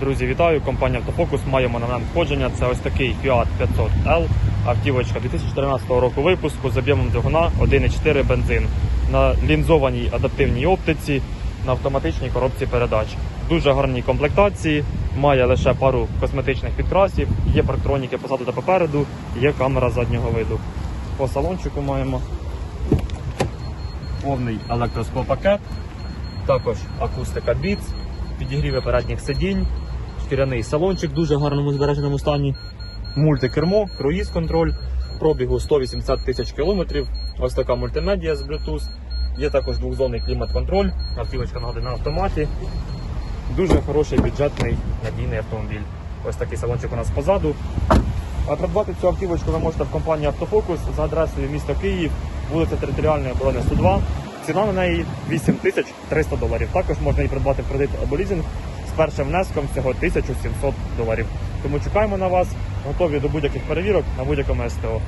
Друзі, вітаю! Компанія Автофокус. Маємо на нам входження. Це ось такий Fiat 500L. Автівочка 2014 року випуску з об'ємом двигуна 1,4 бензин на лінзованій адаптивній оптиці на автоматичній коробці передач. Дуже гарні комплектації, має лише пару косметичних підкрасів, є парктроніки позаду та попереду, є камера заднього виду. По салончику маємо повний електросклопакет, також акустика Beats, підігріви передніх сидінь, шкіряний салончик дуже гарному збереженому стані, мультикермо, круїз-контроль, пробігу 180 тисяч кілометрів, ось така мультимедіа з Bluetooth, є також двохзонний клімат-контроль, автівочка нагадує на автоматі. Дуже хороший бюджетний надійний автомобіль. Ось такий салончик у нас позаду. А придбати цю автівочку ви можете в компанії Автофокус за адресою міста Київ, вулиця Територіальної оборони 102. Ціна на неї 8300 доларів. Також можна її придбати в кредит або лізинг з першим внеском всього 1700 доларів. Тому чекаємо на вас, готові до будь-яких перевірок на будь-якому СТО.